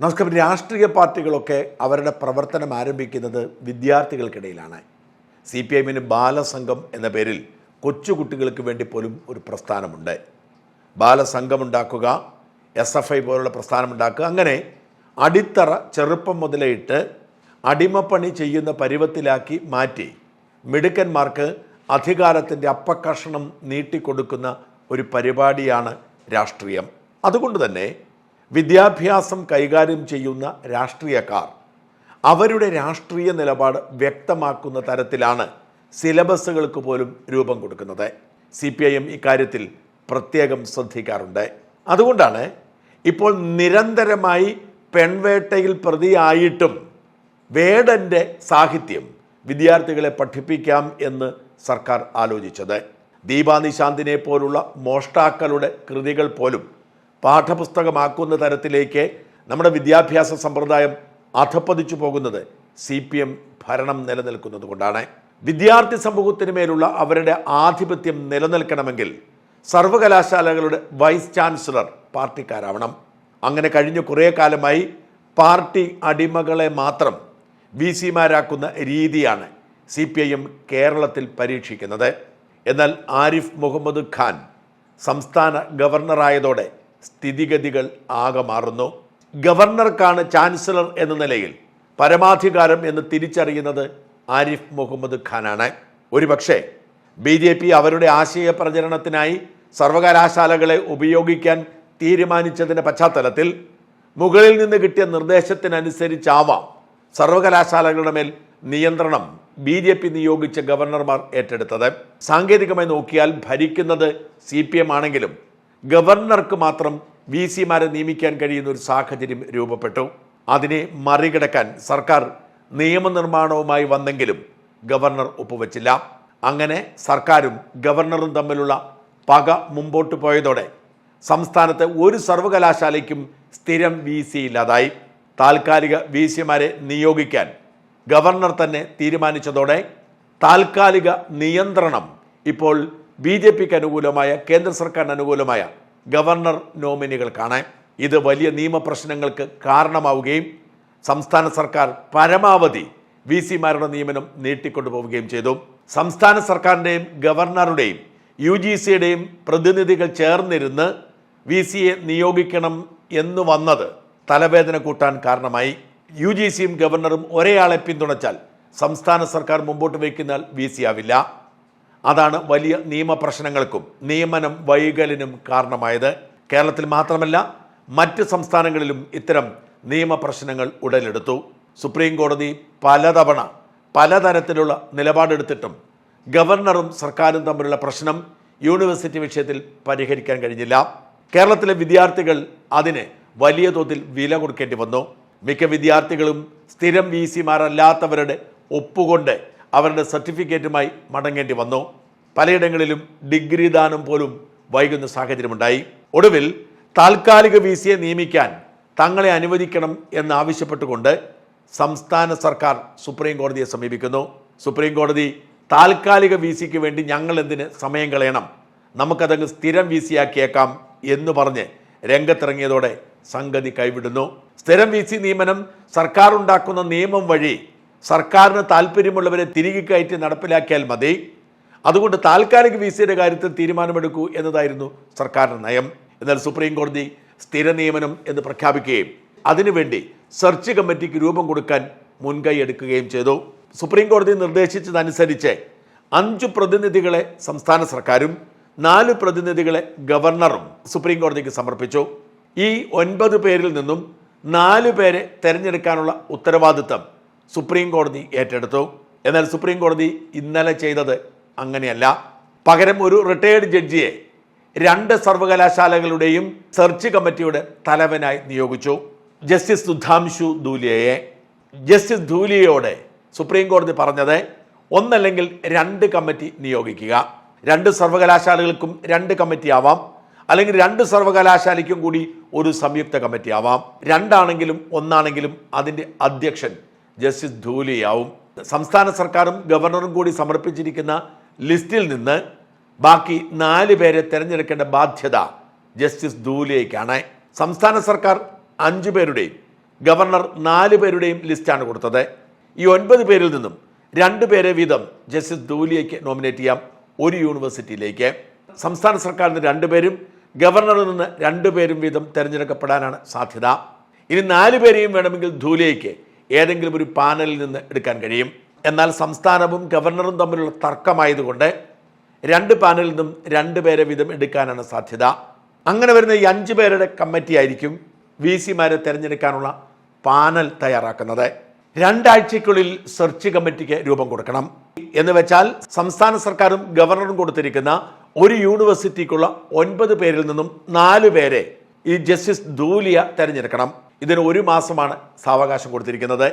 നമസ്കാരം രാഷ്ട്രീയ പാർട്ടികളൊക്കെ അവരുടെ പ്രവർത്തനം ആരംഭിക്കുന്നത് വിദ്യാർത്ഥികൾക്കിടയിലാണ്. സി പി എമ്മിന് ബാലസംഘം എന്ന പേരിൽ കൊച്ചുകുട്ടികൾക്ക് വേണ്ടി പോലും ഒരു പ്രസ്ഥാനമുണ്ട്. ബാലസംഘം ഉണ്ടാക്കുക എസ് എഫ് ഐ പോലുള്ള പ്രസ്ഥാനം ഉണ്ടാക്കുക അങ്ങനെ അടിത്തറ ചെറുപ്പം മുതലേ ഇട്ട് അടിമപ്പണി ചെയ്യുന്ന പരുവത്തിലാക്കി മാറ്റി മിടുക്കന്മാർക്ക് അധികാരത്തിന്റെ അപ്പക്കഷണം നീട്ടിക്കൊടുക്കുന്ന ഒരു പരിപാടിയാണ് രാഷ്ട്രീയം. അതുകൊണ്ട് തന്നെ വിദ്യാഭ്യാസം കൈകാര്യം ചെയ്യുന്ന രാഷ്ട്രീയക്കാർ അവരുടെ രാഷ്ട്രീയ നിലപാട് വ്യക്തമാക്കുന്ന തരത്തിലാണ് സിലബസുകൾക്ക് പോലും രൂപം കൊടുക്കുന്നത്. സി പി ഐ എം ഇക്കാര്യത്തിൽ പ്രത്യേകം ശ്രദ്ധിക്കാറുണ്ട്. അതുകൊണ്ടാണ് ഇപ്പോൾ നിരന്തരമായി പെൺവേട്ടയിൽ പ്രതിയായിട്ടും വേടന്റെ സാഹിത്യം വിദ്യാർത്ഥികളെ പഠിപ്പിക്കാം എന്ന് സർക്കാർ ആലോചിച്ചത്. ദീപാനിശാന്തിനെ പോലുള്ള മോഷ്ടാക്കളുടെ കൃതികൾ പോലും പാഠപുസ്തകമാക്കുന്ന തരത്തിലേക്ക് നമ്മുടെ വിദ്യാഭ്യാസ സമ്പ്രദായം അധപ്പതിച്ചു പോകുന്നത് സി പി എം ഭരണം നിലനിൽക്കുന്നത് കൊണ്ടാണ്. വിദ്യാർത്ഥി സമൂഹത്തിന് മേലുള്ള അവരുടെ ആധിപത്യം നിലനിൽക്കണമെങ്കിൽ സർവകലാശാലകളുടെ വൈസ് ചാൻസലർ പാർട്ടിക്കാരാവണം. അങ്ങനെ കഴിഞ്ഞ കുറേ കാലമായി പാർട്ടി അടിമകളെ മാത്രം വി സിമാരാക്കുന്ന രീതിയാണ് സി പി ഐ എം കേരളത്തിൽ പരീക്ഷിക്കുന്നത്. എന്നാൽ ആരിഫ് മുഹമ്മദ് ഖാൻ സംസ്ഥാന ഗവർണറായതോടെ സ്ഥിതിഗതികൾ ആകെ മാറുന്നു. ഗവർണർക്കാണ് ചാൻസലർ എന്ന നിലയിൽ പരമാധികാരം എന്ന് തിരിച്ചറിയുന്നത് ആരിഫ് മുഹമ്മദ് ഖാനാണ്. ഒരുപക്ഷെ ബി ജെ പി അവരുടെ ആശയ പ്രചരണത്തിനായി സർവകലാശാലകളെ ഉപയോഗിക്കാൻ തീരുമാനിച്ചതിന്റെ പശ്ചാത്തലത്തിൽ മുകളിൽ നിന്ന് കിട്ടിയ നിർദ്ദേശത്തിനനുസരിച്ചാവാം സർവകലാശാലകളുടെ മേൽ നിയന്ത്രണം ബി ജെ പി നിയോഗിച്ച ഗവർണർമാർ ഏറ്റെടുത്തത്. സാങ്കേതികമായി നോക്കിയാൽ ഭരിക്കുന്നത് സി പി എം ആണെങ്കിലും ഗവർണർക്ക് മാത്രം വി സിമാരെ നിയമിക്കാൻ കഴിയുന്ന ഒരു സാഹചര്യം രൂപപ്പെട്ടു. അതിനെ മറികടക്കാൻ സർക്കാർ നിയമനിർമ്മാണവുമായി വന്നെങ്കിലും ഗവർണർ ഒപ്പുവച്ചില്ല. അങ്ങനെ സർക്കാരും ഗവർണറും തമ്മിലുള്ള പക മുമ്പോട്ട് പോയതോടെ സംസ്ഥാനത്തെ ഒരു സർവകലാശാലയ്ക്കും സ്ഥിരം വി സി ഇല്ലാതായി. താൽക്കാലിക വി സിമാരെ നിയോഗിക്കാൻ ഗവർണർ തന്നെ തീരുമാനിച്ചതോടെ താൽക്കാലിക നിയന്ത്രണം ഇപ്പോൾ ബി ജെ പിക്ക് അനുകൂലമായ കേന്ദ്ര സർക്കാരിന് അനുകൂലമായ ഗവർണർ നോമിനികൾക്കാണ് ഇത് വലിയ നിയമപ്രശ്നങ്ങൾക്ക് കാരണമാവുകയും സംസ്ഥാന സർക്കാർ പരമാവധി വി സിമാരുടെ നിയമനം നീട്ടിക്കൊണ്ടുപോവുകയും ചെയ്തു. സംസ്ഥാന സർക്കാരിന്റെയും ഗവർണറുടെയും യു ജി സിയുടെയും പ്രതിനിധികൾ ചേർന്നിരുന്ന് വി സിയെ നിയോഗിക്കണം എന്ന് വന്നത് തലവേദന കൂട്ടാൻ കാരണമായി. യു ജി സിയും ഗവർണറും ഒരേയാളെ പിന്തുണച്ചാൽ സംസ്ഥാന സർക്കാർ മുമ്പോട്ട് വയ്ക്കുന്ന വി സി ആവില്ല അതാണ് വലിയ നിയമപ്രശ്നങ്ങൾക്കും നിയമനം വൈകലിനും കാരണമായത്. കേരളത്തിൽ മാത്രമല്ല മറ്റ് സംസ്ഥാനങ്ങളിലും ഇത്തരം നിയമപ്രശ്നങ്ങൾ ഉടലെടുത്തു. സുപ്രീം കോടതി പലതവണ പലതരത്തിലുള്ള നിലപാടെടുത്തിട്ടും ഗവർണറും സർക്കാരും തമ്മിലുള്ള പ്രശ്നം യൂണിവേഴ്സിറ്റി വിഷയത്തിൽ പരിഹരിക്കാൻ കഴിഞ്ഞില്ല. കേരളത്തിലെ വിദ്യാർത്ഥികൾ അതിന് വലിയ തോതിൽ വില കൊടുക്കേണ്ടി വന്നു. മിക്ക വിദ്യാർത്ഥികളും സ്ഥിരം വി സിമാരല്ലാത്തവരുടെ ഒപ്പുകൊണ്ട് അവരുടെ സർട്ടിഫിക്കറ്റുമായി മടങ്ങേണ്ടി വന്നു. പലയിടങ്ങളിലും ഡിഗ്രി ദാനം പോലും വൈകുന്ന സാഹചര്യമുണ്ടായി. ഒടുവിൽ താൽക്കാലിക വി സിയെ നിയമിക്കാൻ തങ്ങളെ അനുവദിക്കണം എന്നാവശ്യപ്പെട്ടുകൊണ്ട് സംസ്ഥാന സർക്കാർ സുപ്രീം കോടതിയെ സമീപിക്കുന്നു. സുപ്രീം കോടതി താൽക്കാലിക വി സിക്ക് വേണ്ടി ഞങ്ങൾ എന്തിന് സമയം കളയണം? നമുക്കതങ്ങ് സ്ഥിരം വി സിയാക്കിയേക്കാം എന്ന് പറഞ്ഞ് രംഗത്തിറങ്ങിയതോടെ സംഗതി കൈവിടുന്നു. സ്ഥിരം വി സി നിയമനം സർക്കാർ ഉണ്ടാക്കുന്ന നിയമം വഴി സർക്കാരിന് താല്പര്യമുള്ളവരെ തിരികെ കയറ്റി നടപ്പിലാക്കിയാൽ മതി. അതുകൊണ്ട് താൽക്കാലിക വിസയുടെ കാര്യത്തിൽ തീരുമാനമെടുക്കൂ എന്നതായിരുന്നു സർക്കാരിന്റെ നയം. എന്നാൽ സുപ്രീം കോടതി സ്ഥിര നിയമനം എന്ന് പ്രഖ്യാപിക്കുകയും അതിനുവേണ്ടി സെർച്ച് കമ്മിറ്റിക്ക് രൂപം കൊടുക്കാൻ മുൻകൈ എടുക്കുകയും ചെയ്തു. സുപ്രീം കോടതി നിർദ്ദേശിച്ചതനുസരിച്ച് അഞ്ച് പ്രതിനിധികളെ സംസ്ഥാന സർക്കാരും നാല് പ്രതിനിധികളെ ഗവർണറും സുപ്രീം കോടതിക്ക് സമർപ്പിച്ചു. ഈ ഒൻപത് പേരിൽ നിന്നും നാല് പേരെ തെരഞ്ഞെടുക്കാനുള്ള ഉത്തരവാദിത്തം സുപ്രീം കോടതി ഏറ്റെടുത്തു. എന്നാൽ സുപ്രീം കോടതി ഇന്നലെ ചെയ്തത് അങ്ങനെയല്ല. പകരം ഒരു റിട്ടയേർഡ് ജഡ്ജിയെ രണ്ട് സർവകലാശാലകളുടെയും സെർച്ച് കമ്മിറ്റിയുടെ തലവനായി നിയോഗിച്ചു. ജസ്റ്റിസ് സുധാംശു ധൂലിയയെ ജസ്റ്റിസ് ധൂലിയയോടെ സുപ്രീം കോടതി പറഞ്ഞത് ഒന്നല്ലെങ്കിൽ രണ്ട് കമ്മിറ്റി നിയോഗിക്കുക. രണ്ട് സർവകലാശാലകൾക്കും രണ്ട് കമ്മിറ്റി ആവാം. അല്ലെങ്കിൽ രണ്ട് സർവകലാശാലയ്ക്കും കൂടി ഒരു സംയുക്ത കമ്മിറ്റി ആവാം. രണ്ടാണെങ്കിലും ഒന്നാണെങ്കിലും അതിന്റെ അധ്യക്ഷൻ ജസ്റ്റിസ് ധൂലിയാവും. സംസ്ഥാന സർക്കാരും ഗവർണറും കൂടി സമർപ്പിച്ചിരിക്കുന്ന ലിസ്റ്റിൽ നിന്ന് ബാക്കി നാല് പേരെ തിരഞ്ഞെടുക്കേണ്ട ബാധ്യത ജസ്റ്റിസ് ധൂലിയയ്ക്കാണ്. സംസ്ഥാന സർക്കാർ അഞ്ചു പേരുടെയും ഗവർണർ നാല് പേരുടെയും ലിസ്റ്റാണ് കൊടുത്തത്. ഈ ഒൻപത് പേരിൽ നിന്നും രണ്ട് പേരെ വീതം ജസ്റ്റിസ് ധൂലിയയ്ക്ക് നോമിനേറ്റ് ചെയ്യാം ഒരു യൂണിവേഴ്സിറ്റിയിലേക്ക്. സംസ്ഥാന സർക്കാരിൽ നിന്ന് രണ്ടുപേരും ഗവർണറിൽ നിന്ന് രണ്ടുപേരും വീതം തിരഞ്ഞെടുക്കപ്പെടാനാണ് സാധ്യത. ഇനി നാല് പേരെയും വേണമെങ്കിൽ ധൂലിയയ്ക്ക് ഏതെങ്കിലും ഒരു പാനലിൽ നിന്ന് എടുക്കാൻ കഴിയും. എന്നാൽ സംസ്ഥാനവും ഗവർണറും തമ്മിലുള്ള തർക്കമായതുകൊണ്ട് രണ്ട് പാനലിൽ നിന്നും രണ്ട് പേരെ വീതം എടുക്കാനാണ് സാധ്യത. അങ്ങനെ വരുന്ന ഈ അഞ്ച് പേരുടെ കമ്മിറ്റി ആയിരിക്കും വി സിമാരെ തിരഞ്ഞെടുക്കാനുള്ള പാനൽ തയ്യാറാക്കുന്നത്. രണ്ടാഴ്ചയ്ക്കുള്ളിൽ സെർച്ച് കമ്മിറ്റിക്ക് രൂപം കൊടുക്കണം. എന്ന് വെച്ചാൽ സംസ്ഥാന സർക്കാരും ഗവർണറും കൊടുത്തിരിക്കുന്ന ഒരു യൂണിവേഴ്സിറ്റിക്കുള്ള ഒൻപത് പേരിൽ നിന്നും നാല് പേരെ ഈ ജസ്റ്റിസ് ധൂലിയ തിരഞ്ഞെടുക്കണം. ഇതിന് ഒരു മാസമാണ് സാവകാശം കൊടുത്തിരിക്കുന്നത്.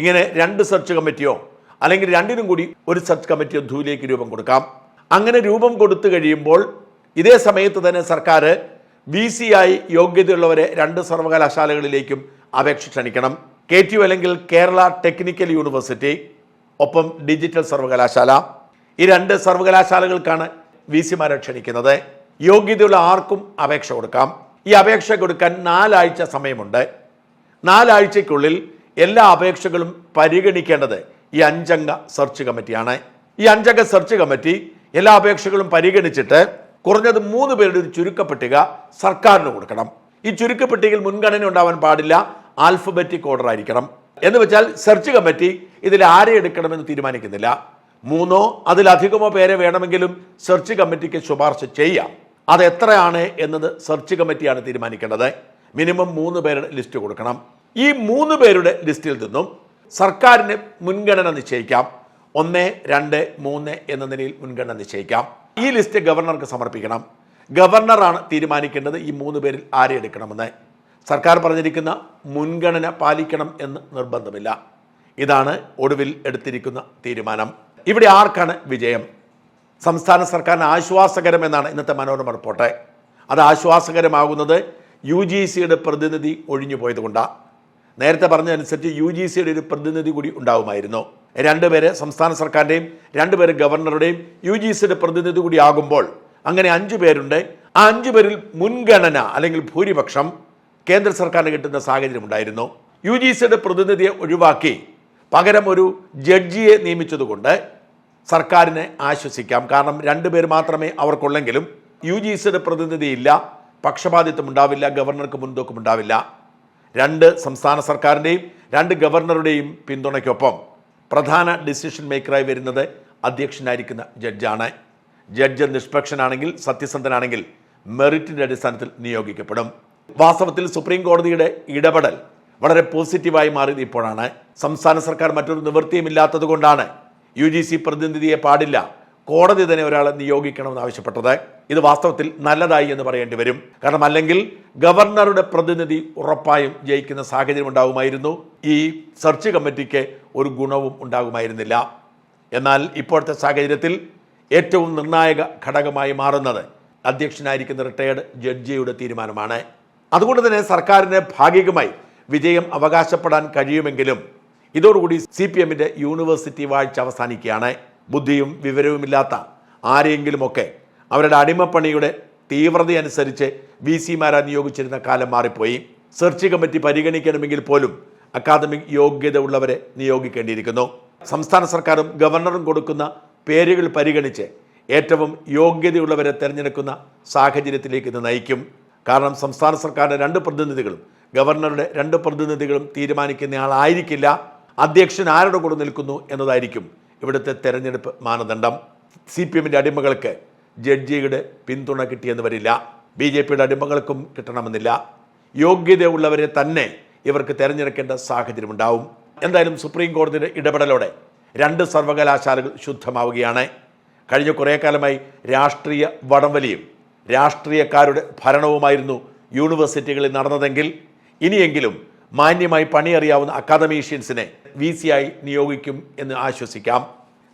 ഇങ്ങനെ രണ്ട് സെർച്ച് കമ്മിറ്റിയോ അല്ലെങ്കിൽ രണ്ടിനും കൂടി ഒരു സെർച്ച് കമ്മിറ്റിയോ ധൂലിയേക്ക് രൂപം കൊടുക്കാം. അങ്ങനെ രൂപം കൊടുത്തു കഴിയുമ്പോൾ ഇതേ സമയത്ത് തന്നെ സർക്കാർ ബി സി ആയി യോഗ്യതയുള്ളവരെ രണ്ട് സർവകലാശാലകളിലേക്കും അപേക്ഷ ക്ഷണിക്കണം. കെ ടി യു അല്ലെങ്കിൽ കേരള ടെക്നിക്കൽ യൂണിവേഴ്സിറ്റി ഒപ്പം ഡിജിറ്റൽ സർവകലാശാല. ഈ രണ്ട് സർവകലാശാലകൾക്കാണ് വി സിമാരെ ക്ഷണിക്കുന്നത്. യോഗ്യതയുള്ള ആർക്കും അപേക്ഷ കൊടുക്കാം. ഈ അപേക്ഷ കൊടുക്കാൻ നാലാഴ്ച സമയമുണ്ട്. നാലാഴ്ചയ്ക്കുള്ളിൽ എല്ലാ അപേക്ഷകളും പരിഗണിക്കേണ്ടത് ഈ അഞ്ചംഗ സെർച്ച് കമ്മിറ്റിയാണ്. ഈ അഞ്ചംഗ സെർച്ച് കമ്മിറ്റി എല്ലാ അപേക്ഷകളും പരിഗണിച്ചിട്ട് കുറഞ്ഞത് മൂന്ന് പേരുടെ ഒരു ചുരുക്കപ്പട്ടിക സർക്കാരിന് കൊടുക്കണം. ഈ ചുരുക്കപ്പട്ടികയിൽ മുൻഗണന ഉണ്ടാവാൻ പാടില്ല ആൽഫബറ്റിക് ഓർഡർ ആയിരിക്കണം. എന്ന് വെച്ചാൽ സെർച്ച് കമ്മിറ്റി ഇതിൽ ആരെ എടുക്കണമെന്ന് തീരുമാനിക്കുന്നില്ല. മൂന്നോ അതിലധികമോ പേരെ വേണമെങ്കിലും സെർച്ച് കമ്മിറ്റിക്ക് ശുപാർശ ചെയ്യാം. അത് എത്രയാണ് എന്നത് സെർച്ച് കമ്മിറ്റിയാണ് തീരുമാനിക്കേണ്ടത്. മിനിമം മൂന്ന് പേരുടെ ലിസ്റ്റ് കൊടുക്കണം. ഈ മൂന്ന് പേരുടെ ലിസ്റ്റിൽ നിന്നും സർക്കാരിന് മുൻഗണന നിശ്ചയിക്കാം. ഒന്ന് രണ്ട് മൂന്ന് എന്ന നിലയിൽ മുൻഗണന നിശ്ചയിക്കാം. ഈ ലിസ്റ്റ് ഗവർണർക്ക് സമർപ്പിക്കണം. ഗവർണറാണ് തീരുമാനിക്കേണ്ടത് ഈ മൂന്ന് പേരിൽ ആരെ എടുക്കണമെന്ന്. സർക്കാർ പറഞ്ഞിരിക്കുന്ന മുൻഗണന പാലിക്കണം എന്ന് നിർബന്ധമില്ല. ഇതാണ് ഒടുവിൽ എടുത്തിരിക്കുന്ന തീരുമാനം. ഇവിടെ ആർക്കാണ് വിജയം? സംസ്ഥാന സർക്കാരിന് ആശ്വാസകരമെന്നാണ് ഇന്നത്തെ മനോരമ റിപ്പോർട്ട്. അത് ആശ്വാസകരമാകുന്നത് യു ജി സിയുടെ പ്രതിനിധി ഒഴിഞ്ഞു പോയതുകൊണ്ടാണ് നേരത്തെ പറഞ്ഞതനുസരിച്ച് യു ജി സിയുടെ ഒരു പ്രതിനിധി കൂടി ഉണ്ടാവുമായിരുന്നു. രണ്ടുപേര് സംസ്ഥാന സർക്കാരിന്റെയും രണ്ടുപേര് ഗവർണറുടെയും യു ജി സിയുടെ പ്രതിനിധി കൂടി ആകുമ്പോൾ അങ്ങനെ അഞ്ചു പേരുണ്ട്. ആ അഞ്ചു പേരിൽ മുൻഗണന അല്ലെങ്കിൽ ഭൂരിപക്ഷം കേന്ദ്ര സർക്കാരിന് കിട്ടുന്ന സാഹചര്യം ഉണ്ടായിരുന്നു. യു ജി സിയുടെ പ്രതിനിധിയെ ഒഴിവാക്കി പകരം ഒരു ജഡ്ജിയെ നിയമിച്ചതുകൊണ്ട് സർക്കാരിനെ ആശ്വസിക്കാം. കാരണം രണ്ടുപേർ മാത്രമേ അവർക്കുള്ളെങ്കിലും യു ജി സിയുടെ പ്രതിനിധി ഇല്ല. പക്ഷപാതിത്വം ഉണ്ടാവില്ല ഗവർണർക്ക് മുൻതൂക്കം ഉണ്ടാവില്ല. രണ്ട് സംസ്ഥാന സർക്കാരിന്റെയും രണ്ട് ഗവർണറുടെയും പിന്തുണയ്ക്കൊപ്പം പ്രധാന ഡിസിഷൻ മേക്കറായി വരുന്നത് അധ്യക്ഷനായിരിക്കുന്ന ജഡ്ജാണ്. ജഡ്ജ് നിഷ്പക്ഷനാണെങ്കിൽ സത്യസന്ധനാണെങ്കിൽ മെറിറ്റിന്റെ അടിസ്ഥാനത്തിൽ നിയോഗിക്കപ്പെടും. വാസ്തവത്തിൽ സുപ്രീം കോടതിയുടെ ഇടപെടൽ വളരെ പോസിറ്റീവായി മാറിയത് ഇപ്പോഴാണ്. സംസ്ഥാന സർക്കാർ മറ്റൊരു നിവൃത്തിയുമില്ലാത്തത് കൊണ്ടാണ് യു ജി സി പ്രതിനിധിയെ പാടില്ല. കോടതി തന്നെ ഒരാളെ നിയോഗിക്കണമെന്ന് ആവശ്യപ്പെട്ടത്. ഇത് വാസ്തവത്തിൽ നല്ലതായി എന്ന് പറയേണ്ടി വരും. കാരണം അല്ലെങ്കിൽ ഗവർണറുടെ പ്രതിനിധി ഉറപ്പായും ജയിക്കുന്ന സാഹചര്യം ഉണ്ടാകുമായിരുന്നു. ഈ സെർച്ച് കമ്മിറ്റിക്ക് ഒരു ഗുണവും ഉണ്ടാകുമായിരുന്നില്ല. എന്നാൽ ഇപ്പോഴത്തെ സാഹചര്യത്തിൽ ഏറ്റവും നിർണായക ഘടകമായി മാറുന്നത് അധ്യക്ഷനായിരിക്കുന്ന റിട്ടയേർഡ് ജഡ്ജിയുടെ തീരുമാനമാണ്. അതുകൊണ്ട് തന്നെ സർക്കാരിന് ഭാഗികമായി വിജയം അവകാശപ്പെടാൻ കഴിയുമെങ്കിലും ഇതോടുകൂടി സി പി എമ്മിന്റെ യൂണിവേഴ്സിറ്റി വാഴ്ച അവസാനിക്കുകയാണ്. ബുദ്ധിയും വിവരവുമില്ലാത്ത ആരെയെങ്കിലുമൊക്കെ അവരുടെ അടിമപ്പണിയുടെ തീവ്രതയനുസരിച്ച് വി സിമാരെ നിയോഗിച്ചിരുന്ന കാലം മാറിപ്പോയി. സെർച്ച് കമ്മിറ്റി പരിഗണിക്കണമെങ്കിൽ പോലും അക്കാദമിക് യോഗ്യത ഉള്ളവരെ നിയോഗിക്കേണ്ടിയിരിക്കുന്നു. സംസ്ഥാന സർക്കാരും ഗവർണറും കൊടുക്കുന്ന പേരുകൾ പരിഗണിച്ച് ഏറ്റവും യോഗ്യതയുള്ളവരെ തിരഞ്ഞെടുക്കുന്ന സാഹചര്യത്തിലേക്ക് ഇത് നയിക്കും. കാരണം സംസ്ഥാന സർക്കാരിന്റെ രണ്ട് പ്രതിനിധികളും ഗവർണറുടെ രണ്ട് പ്രതിനിധികളും തീരുമാനിക്കുന്നയാളായിരിക്കില്ല അധ്യക്ഷൻ ആരുടെ കൂടെ നിൽക്കുന്നു എന്നതായിരിക്കും ഇവിടുത്തെ തെരഞ്ഞെടുപ്പ് മാനദണ്ഡം സി പി എമ്മിന്റെ അടിമകൾക്ക് ജഡ്ജിയുടെ പിന്തുണ കിട്ടിയെന്ന് വരില്ല. ബി ജെ പിയുടെ അടിമകൾക്കും കിട്ടണമെന്നില്ല. യോഗ്യതയുള്ളവരെ തന്നെ ഇവർക്ക് തിരഞ്ഞെടുക്കേണ്ട സാഹചര്യമുണ്ടാവും. എന്തായാലും സുപ്രീം കോടതിയുടെ ഇടപെടലോടെ രണ്ട് സർവകലാശാലകൾ ശുദ്ധമാവുകയാണ്. കഴിഞ്ഞ കുറേ കാലമായി രാഷ്ട്രീയ വടംവലിയും രാഷ്ട്രീയക്കാരുടെ ഭരണവുമായിരുന്നു യൂണിവേഴ്സിറ്റികളിൽ നടന്നതെങ്കിൽ ഇനിയെങ്കിലും മാന്യമായി പണിയറിയാവുന്ന അക്കാദമീഷ്യൻസിനെ വി സി ആയി നിയോഗിക്കും എന്ന് ആശ്വസിക്കാം.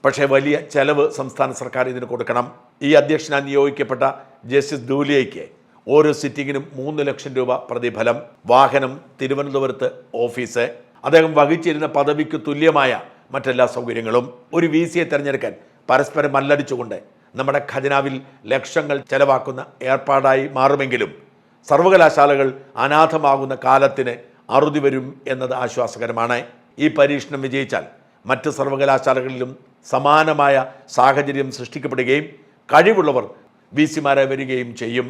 പക്ഷേ വലിയ ചെലവ് സംസ്ഥാന സർക്കാർ ഇതിന് കൊടുക്കണം. ഈ അധ്യക്ഷനായി നിയോഗിക്കപ്പെട്ട ജസ്റ്റിസ് ദൂലിയയ്ക്ക് ഓരോ സിറ്റിങ്ങിനും മൂന്ന് ലക്ഷം രൂപ പ്രതിഫലം. വാഹനം തിരുവനന്തപുരത്ത് ഓഫീസ്. അദ്ദേഹം വഹിച്ചിരുന്ന പദവിക്ക് തുല്യമായ മറ്റെല്ലാ സൗകര്യങ്ങളും. ഒരു വി സിയെ തിരഞ്ഞെടുക്കാൻ പരസ്പരം മല്ലടിച്ചുകൊണ്ട് നമ്മുടെ ഖജനാവിൽ ലക്ഷങ്ങൾ ചെലവാക്കുന്ന ഏർപ്പാടായി മാറുമെങ്കിലും സർവകലാശാലകൾ അനാഥമാകുന്ന കാലത്തിന് അറുതി വരും എന്നത് ആശ്വാസകരമാണ്. ഈ പരീക്ഷണം വിജയിച്ചാൽ മറ്റ് സർവകലാശാലകളിലും സമാനമായ സാഹചര്യം സൃഷ്ടിക്കപ്പെടുകയും കഴിവുള്ളവർ വി സിമാരായി വരികയും ചെയ്യും.